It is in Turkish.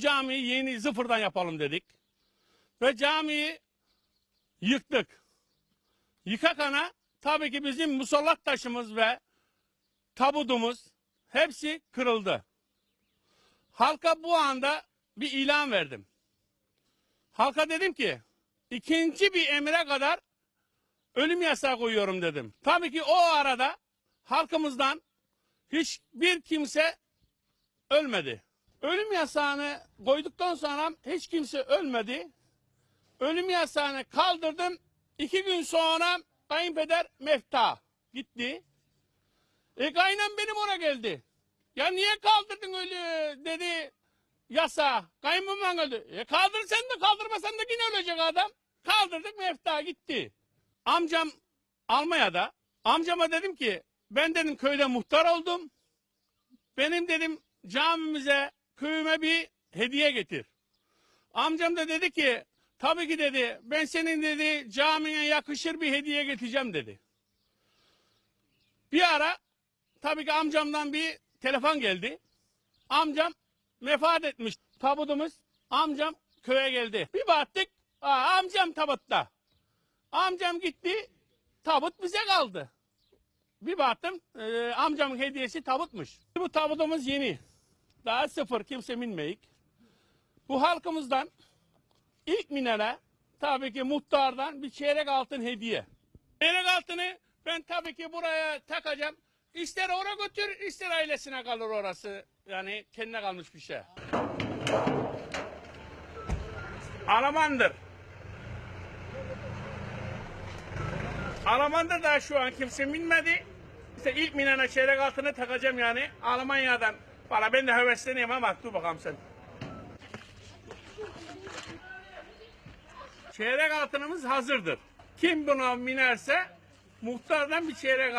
camiyi yeni sıfırdan yapalım dedik. Ve camiyi yıktık. Yıkakana tabii ki bizim musallat taşımız ve tabudumuz hepsi kırıldı. Halka bu anda bir ilan verdim. Halka dedim ki ikinci bir emre kadar ölüm yasağı koyuyorum dedim. Tabii ki o arada halkımızdan hiçbir kimse ölmedi. Ölüm yasağını koyduktan sonra hiç kimse ölmedi. Ölüm yasağını kaldırdım. İki gün sonra kayınpeder mefta gitti. E kaynam benim ona geldi. Ya niye kaldırdın öyle dedi yasa. Kayınbabam öldü. E kaldır sen de kaldırmasan da yine ölecek adam. Kaldırdık mefta gitti. Amcam Almanya'da. Amcama dedim ki ben dedim köyde muhtar oldum. Benim dedim camimize köyüme bir hediye getir. Amcam da dedi ki tabii ki dedi ben senin dedi camine yakışır bir hediye getireceğim dedi. Bir ara tabii ki amcamdan bir telefon geldi. Amcam vefat etmiş. Tabudumuz amcam köye geldi. Bir baktık aa, amcam tabutta. Amcam gitti tabut bize kaldı. Bir baktım e, amcamın hediyesi tabutmuş. Bu tabutumuz yeni. Daha sıfır kimse binmeyik. Bu halkımızdan ilk minere tabii ki muhtardan bir çeyrek altın hediye. Çeyrek altını ben tabii ki buraya takacağım. İster oraya götür, ister ailesine kalır orası. Yani kendine kalmış bir şey. Alamandır. Alamandır da şu an kimse binmedi. İşte ilk minene çeyrek altını takacağım yani Almanya'dan. Valla ben de hevesleneyim ama dur bakalım sen. Çeyrek altınımız hazırdır. Kim buna binerse muhtardan bir çeyrek